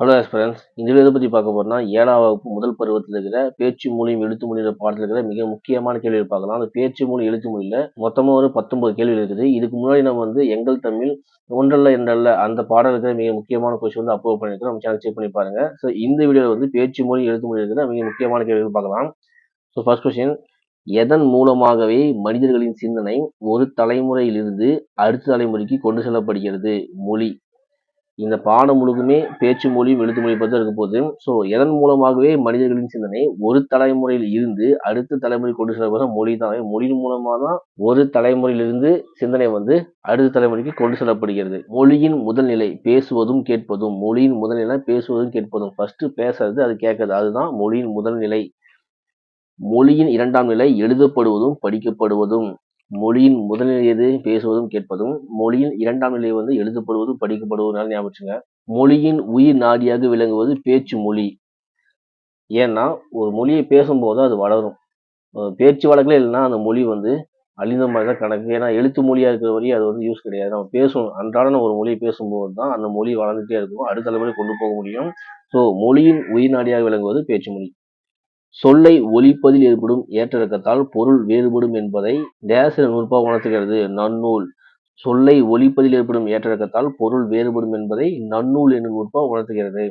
Hello friends இந்த எதை பற்றி பார்க்க போகிறோம்னா ஏழாம் வகுப்பு முதல் பருவத்தில் இருக்கிற பேச்சு மொழியும் எழுத்து மொழியில் பாடத்தில் இருக்கிற மிக முக்கியமான கேள்விகள் பார்க்கலாம். அந்த பேச்சு மொழி எழுத்து மொழியில் மொத்தமாக ஒரு பத்தொன்பது கேள்வி இருக்குது. இதுக்கு முன்னாடி நம்ம வந்து எங்கள் தமிழ் ஒன்றல்ல என்றல்ல அந்த பாடம் இருக்கிற மிக முக்கியமான கொஸ்டின் வந்து அப்லோட் பண்ணியிருக்கோம். நம்ம சேனல் செக் பண்ணி பாருங்கள் ஸோ இந்த வீடியோவில் வந்து பேச்சு மொழி எழுத்து மொழி இருக்கிற மிக முக்கியமான கேள்விகள் பார்க்கலாம். ஸோ ஃபர்ஸ்ட் கொஸ்டின் எதன் மூலமாகவே மனிதர்களின் சிந்தனை ஒரு தலைமுறையிலிருந்து அடுத்த தலைமுறைக்கு கொண்டு செல்லப்படுகிறது? மொழி. இந்த பாடம் முழுக்குமே பேச்சு மொழியும் எழுத்து மொழி பற்றி இருக்க போகுது. ஸோ எதன் மூலமாகவே மனிதர்களின் சிந்தனை ஒரு தலைமுறையில் இருந்து அடுத்த தலைமுறை கொண்டு செல்லப்படுற மொழி தான். மொழியின் மூலமாக தான் ஒரு தலைமுறையிலிருந்து சிந்தனை வந்து அடுத்த தலைமுறைக்கு கொண்டு செல்லப்படுகிறது. மொழியின் முதல் நிலை பேசுவதும் கேட்பதும் மொழியின் முதல் நிலை பேசுவதும் கேட்பதும். ஃபர்ஸ்ட் பேசுறது அது கேட்கறது. அதுதான் மொழியின் முதல் நிலை. மொழியின் இரண்டாம் நிலை எழுதப்படுவதும் படிக்கப்படுவதும். மொழியின் முதல் நிலையது பேசுவதும் கேட்பதும் மொழியின் இரண்டாம் நிலை வந்து எழுதப்படுவதும் படிக்கப்படுவதுனால ஞாபகம் மொழியின் உயிர் நாடியாக விளங்குவது பேச்சு மொழி. ஏன்னா ஒரு மொழியை பேசும்போது அது வளரும். பேச்சு வழக்கில் இல்லைன்னா அந்த மொழி வந்து அழிந்த மாதிரி தான் கணக்கு ஏன்னா எழுத்து மொழியாக இருக்கிற வரையும் அது வந்து யூஸ் கிடையாது. நம்ம பேசணும் அன்றாட ஒரு மொழியை பேசும்போது தான் அந்த மொழி வளர்ந்துட்டே இருக்கும். அடுத்த தலைமுறை கொண்டு போக முடியும். ஸோ மொழியின் உயிர் நாடியாக விளங்குவது பேச்சு மொழி. சொல்லை ஒலிப்பதில் ஏற்படும் ஏற்றிறக்கத்தால் பொருள் வேறுபடும் என்பதை டேஸ் நூற்பா உணர்த்துகிறது. நன்னூல். சொல்லை ஒலிப்பதில் ஏற்படும் ஏற்றிறக்கத்தால் பொருள் வேறுபடும் என்பதை நன்னூல் என்னும் நூற்பா உணர்த்துகிறது.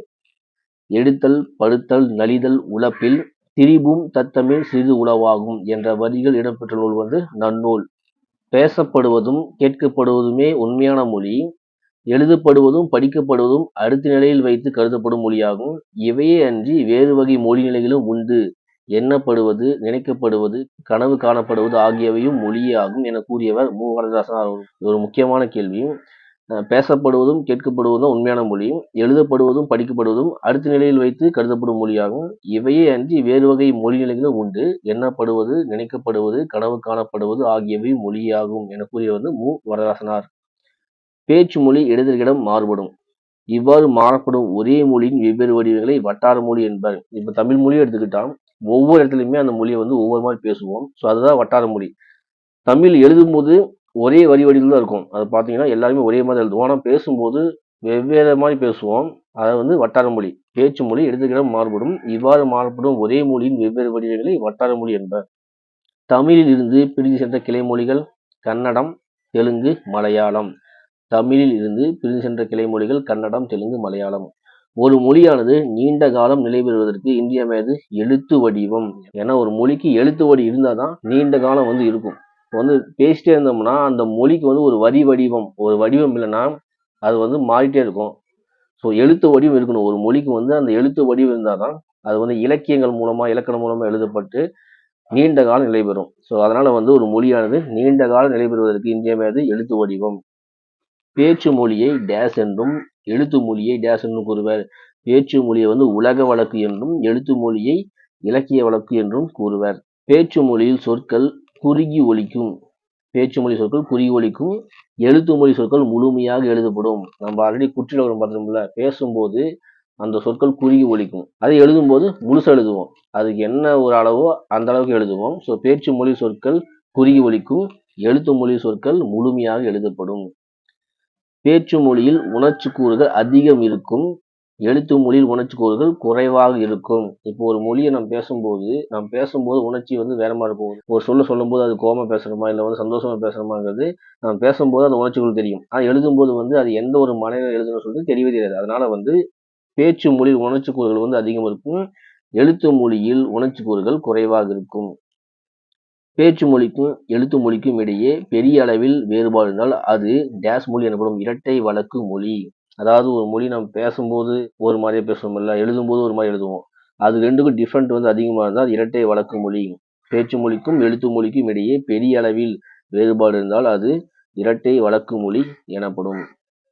எடுத்தல் படுத்தல் நலிதல் உழப்பில் திரிபும் தத்தமிழ் சிறிது உளவாகும் என்ற வரிகள் இடம்பெற்ற நூல் வந்து நன்னூல். பேசப்படுவதும் கேட்கப்படுவதுமே உண்மையான மொழி. எழுதப்படுவதும் படிக்கப்படுவதும் அடுத்த நிலையில் வைத்து கருதப்படும் மொழியாகும். இவையே அன்றி வேறு வகை மொழி நிலைகளும் உண்டு. எண்ணப்படுவது நினைக்கப்படுவது கனவு காணப்படுவது ஆகியவையும் மொழியே ஆகும் என கூறியவர் மு. வரதராசன் ஒரு முக்கியமான கேள்வியும். பேசப்படுவதும் கேட்கப்படுவதும் உண்மையான மொழி. எழுதப்படுவதும் படிக்கப்படுவதும் அடுத்த நிலையில் வைத்து கருதப்படும் மொழியாகும். இவையே அன்றி வேறு வகை மொழி நிலைகளும் உண்டு. எண்ணப்படுவது நினைக்கப்படுவது கனவு காணப்படுவது ஆகியவை மொழியாகும் என கூறியவர் மு. வரதராசனார் பேச்சு மொழி இடத்திற்கிடம் மாறுபடும். இவ்வாறு மாறப்படும் ஒரே மொழியின் வெவ்வேறு வடிவங்களை வட்டார மொழி என்பர் இப்போ தமிழ் மொழியை எடுத்துக்கிட்டா ஒவ்வொரு இடத்துலையுமே அந்த மொழியை வந்து ஒவ்வொரு மாதிரி பேசுவோம். ஸோ அதுதான் வட்டார மொழி. தமிழ் எழுதும்போது ஒரே வரி வடிவில் தான் இருக்கும். அது பார்த்தீங்கன்னா எல்லாருமே ஒரே மாதிரி எழுதுவோம். ஆனால் பேசும்போது வெவ்வேறு மாதிரி பேசுவோம். அதை வந்து வட்டார மொழி. பேச்சு மொழி எடுத்துக்கிடம் மாறுபடும். இவ்வாறு மாறப்படும் ஒரே மொழியின் வெவ்வேறு வடிவங்களை வட்டார மொழி என்பர். தமிழில் இருந்து பிரிந்து சென்ற கிளை மொழிகள் கன்னடம் தெலுங்கு மலையாளம். தமிழில் இருந்து பிரிந்து சென்ற கிளை மொழிகள் கன்னடம் தெலுங்கு மலையாளம். ஒரு மொழியானது நீண்ட காலம் நிலைபெறுவதற்கு பெறுவதற்கு இன்றியமையாது எழுத்து வடிவம். ஏன்னா ஒரு மொழிக்கு எழுத்து வடி இருந்தால் தான் நீண்ட காலம் வந்து இருக்கும். இப்போ வந்து பேசிட்டே இருந்தோம்னா அந்த மொழிக்கு வந்து ஒரு வரி வடிவம் ஒரு வடிவம் இல்லைன்னா அது வந்து மாறிட்டே இருக்கும். ஸோ எழுத்து வடிவம் இருக்கணும். ஒரு மொழிக்கு வந்து அந்த எழுத்து வடிவம் இருந்தால் தான் அது வந்து இலக்கியங்கள் மூலமாக இலக்கணம் மூலமாக எழுதப்பட்டு நீண்ட காலம் நிலைபெறும். ஸோ அதனால் வந்து ஒரு மொழியானது நீண்ட காலம் நிலைபெறுவதற்கு இந்திய இன்றியமையாது எழுத்து வடிவம். பேச்சு மொழியை டேஸ் என்றும் எழுத்து மொழியை டேஸ் என்றும் கூறுவர். பேச்சு மொழியை வந்து உலக வழக்கு என்றும் எழுத்து மொழியை இலக்கிய வழக்கு என்றும் கூறுவர். பேச்சு மொழியில் சொற்கள் குறுகி ஒலிக்கும். பேச்சு மொழி சொற்கள் குறுகி ஒலிக்கும். எழுத்து மொழி சொற்கள் முழுமையாக எழுதப்படும். நம்ம ஆல்ரெடி குற்றில பார்த்தோம்ல பேசும்போது அந்த சொற்கள் குறுகி ஒலிக்கும். அதை எழுதும்போது முழுசாக எழுதுவோம். அதுக்கு என்ன ஒரு அளவோ அந்த அளவுக்கு எழுதுவோம். ஸோ பேச்சு மொழி சொற்கள் குறுகி ஒலிக்கும். எழுத்து மொழி சொற்கள் முழுமையாக எழுதப்படும். பேச்சு மொழியில் உணர்ச்சி கூறுகள் அதிகம் இருக்கும். எழுத்து மொழியில் உணர்ச்சி கூறுகள் குறைவாக இருக்கும். இப்போ ஒரு மொழியை நம்ம பேசும்போது நம்ம பேசும்போது உணர்ச்சி வந்து வேற மாதிரி இருக்கும் ஒரு சொல்ல சொல்லும்போது அது கோமா பேசுகிறோமா இல்லை வந்து சந்தோஷமா பேசுகிறோமாங்கிறது நம்ம பேசும்போது அந்த உணர்ச்சிகள் தெரியும். ஆனால் எழுதும்போது வந்து அது எந்த ஒரு மனையில் எழுதணும்னு சொல்லிட்டு தெரியவே தெரியாது. அதனால வந்து பேச்சு மொழியில் உணர்ச்சி கூறுகள் வந்து அதிகம் இருக்கும். எழுத்து மொழியில் உணர்ச்சி கூறுகள் குறைவாக இருக்கும். பேச்சு மொழிக்கும் எழுத்து மொழிக்கும் இடையே பெரிய அளவில் வேறுபாடு இருந்தால் அது டேஸ் மொழி எனப்படும் இரட்டை வழக்கு மொழி. அதாவது ஒரு மொழி நம்ம பேசும்போது ஒரு மாதிரியே பேசுவோம் இல்லை எழுதும்போது ஒரு மாதிரி எழுதுவோம். அது ரெண்டுக்கும் டிஃப்ரெண்ட் வந்து அதிகமாக இருந்தால் இரட்டை வழக்கு மொழி. பேச்சு மொழிக்கும் எழுத்து மொழிக்கும் இடையே பெரிய அளவில் வேறுபாடு இருந்தால் அது இரட்டை வழக்கு மொழி எனப்படும்.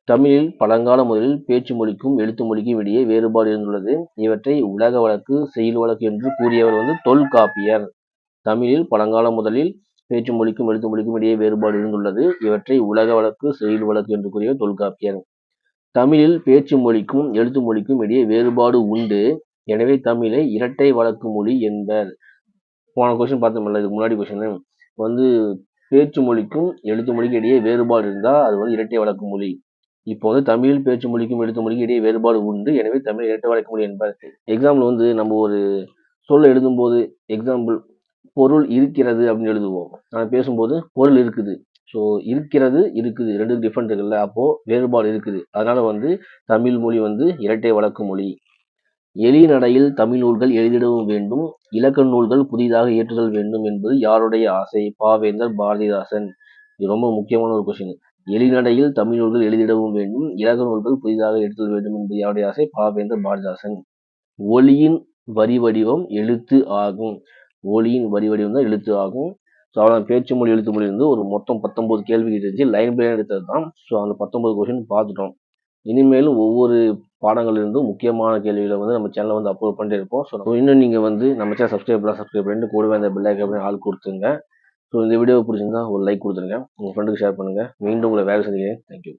தமிழில் பழங்கால முதலில் பேச்சு மொழிக்கும் எழுத்து மொழிக்கும் இடையே வேறுபாடு இருந்துள்ளது. இவற்றை உலக வழக்கு செயல் வழக்கு என்று கூறியவர் வந்து தொல்காப்பியர். தமிழில் பழங்காலம் முதலில் பேச்சு மொழிக்கும் எழுத்து மொழிக்கும் இடையே வேறுபாடு இருந்துள்ளது. இவற்றை உலக வழக்கு செயல் வழக்கு என்று கூறிய தொல்காப்பியர். தமிழில் பேச்சு மொழிக்கும் எழுத்து மொழிக்கும் இடையே வேறுபாடு உண்டு. எனவே தமிழை இரட்டை வழக்கு மொழி என்பர். போன கொஸ்டின் பார்த்தோம்ல இதுக்கு முன்னாடி கொஸ்டின் வந்து பேச்சு மொழிக்கும் எழுத்து மொழிக்கும் இடையே வேறுபாடு இருந்தால் அது வந்து இரட்டை வழக்கு மொழி. இப்போ வந்து தமிழ் பேச்சு மொழிக்கும் எழுத்து மொழிக்கும் இடையே வேறுபாடு உண்டு. எனவே தமிழ் இரட்டை வழக்கு மொழி என்பார். எக்ஸாம்பிள் வந்து நம்ம ஒரு சொல்ல எழுதும்போது எக்ஸாம்பிள் பொருள் இருக்கிறது அப்படின்னு எழுதுவோம். நான் பேசும்போது பொருள் இருக்குது. ஸோ இருக்கிறது இருக்குது. ரெண்டு டிஃப்ரெண்ட் இருக்குல்ல. அப்போ வேறுபாடு இருக்குது. அதனால வந்து தமிழ் மொழி வந்து இரட்டை வழக்கு மொழி. எளிநடையில் தமிழ் நூல்கள் எழுதிடவும் வேண்டும். இலக்கண நூல்கள் புதிதாக இயற்றுதல் வேண்டும் என்பது யாருடைய ஆசை? பாவேந்தர் பாரதிதாசன். இது ரொம்ப முக்கியமான ஒரு கொஸ்டின் எளிநடையில் தமிழ் நூல்கள் எழுதிடவும் வேண்டும். இலக்கண நூல்கள் புதிதாக எழுதல் வேண்டும் என்பது யாருடைய ஆசை? பாவேந்தர் பாரதிதாசன். ஒளியின் வரி வடிவம் எழுத்து ஆகும். ஒளியின் வரி வடிவம் தான் எழுத்து ஆகும். ஸோ அவன் பேச்சு மொழி எழுத்து மொழி வந்து ஒரு மொத்தம் பத்தொம்போது கேள்வி இருந்துச்சு லைன் பை எடுத்தது தான். ஸோ அந்த பத்தொம்போது கொஸ்டின் பார்த்துட்டோம். இனிமேலும் ஒவ்வொரு பாடங்கள்லேருந்தும் முக்கியமான கேள்விகளை வந்து நம்ம சேனலில் வந்து அப்லோட் பண்ணிட்டு இருப்போம். ஸோ இன்னும் நீங்கள் வந்து நம்ம சேனல் சப்ஸ்கிரைப் பண்ணலாம் சப்ஸ்கிரைப் பண்ணிட்டு கூடவே அந்த பெல் அப்படின்னு ஆள் கொடுத்துருங்க. ஸோ இந்த வீடியோ பிடிச்சிருந்தா ஒரு லைக் கொடுத்துருங்க. உங்கள் ஃப்ரெண்டுக்கு ஷேர் பண்ணுங்கள் மீண்டும் உங்களை வேலை சந்திக்கிறேன். தேங்க்யூ